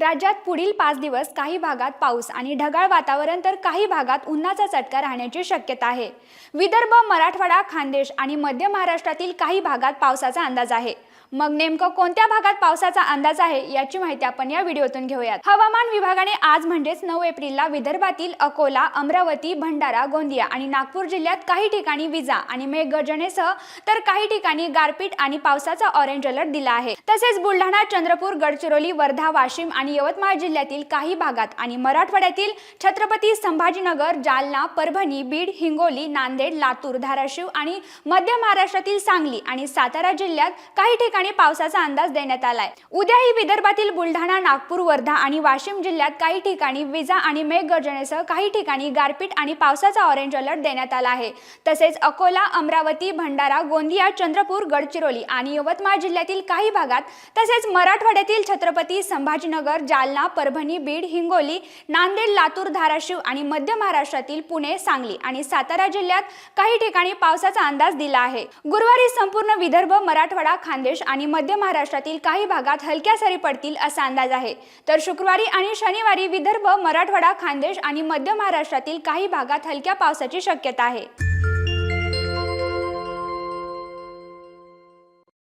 राज्यात पुढील पाच दिवस काही भागात पाऊस आणि ढगाळ वातावरण तर काही भागात उन्हाचा चटका राहण्याची शक्यता आहे. विदर्भ मराठवाडा खानदेश आणि मध्य महाराष्ट्रातील काही भागात पावसाचा अंदाज आहे. मग नेमकं कोणत्या भागात पावसाचा अंदाज आहे याची माहिती आपण या व्हिडिओतून घेऊयात. हवामान विभागाने आज म्हणजेच नऊ एप्रिलला विदर्भातील अकोला अमरावती भंडारा गोंदिया आणि नागपूर जिल्ह्यात काही ठिकाणी विजा आणि मेघगर्जनेसह तर काही ठिकाणी गारपीट आणि पावसाचा ऑरेंज अलर्ट दिला आहे. तसेच बुलढाणा चंद्रपूर गडचिरोली वर्धा वाशिम आणि यवतमाळ जिल्ह्यातील काही भागात आणि मराठवाड्यातील छत्रपती संभाजीनगर जालना परभणी बीड हिंगोली नांदेड लातूर धाराशिव आणि मध्य महाराष्ट्रातील सांगली आणि सातारा जिल्ह्यात काही ठिकाणी पावसाचा अंदाज देण्यात आलाय. उद्याही विदर्भातील बुलढाणा नागपूर वर्धा आणि वाशिम जिल्ह्यात काही ठिकाणी विजा आणि मेघगर्जनेसह काही ठिकाणी गारपीट आणि पावसाचा ऑरेंज अलर्ट देण्यात आला आहे. तसेच अकोला अमरावती भंडारा गोंदिया चंद्रपूर गडचिरोली आणि यवतमाळ जिल्ह्यातील काही भागात तसेच मराठवाड्यातील छत्रपती संभाजीनगर जालना परभणी बीड हिंगोली नांदेड लातूर धाराशिव आणि मध्य महाराष्ट्रातील पुणे सांगली आणि सातारा जिल्ह्यात काही ठिकाणी पावसाचा अंदाज दिला आहे. गुरुवारी संपूर्ण विदर्भ मराठवाडा खानदेश आणि मध्य महाराष्ट्रातील काही भागात हलक्या सरी पडतील असा अंदाज आहे. तर शुक्रवारी आणि शनिवारी विदर्भ मराठवाडा खानदेश आणि मध्य महाराष्ट्रातील काही भागात हलक्या पावसाची शक्यता आहे.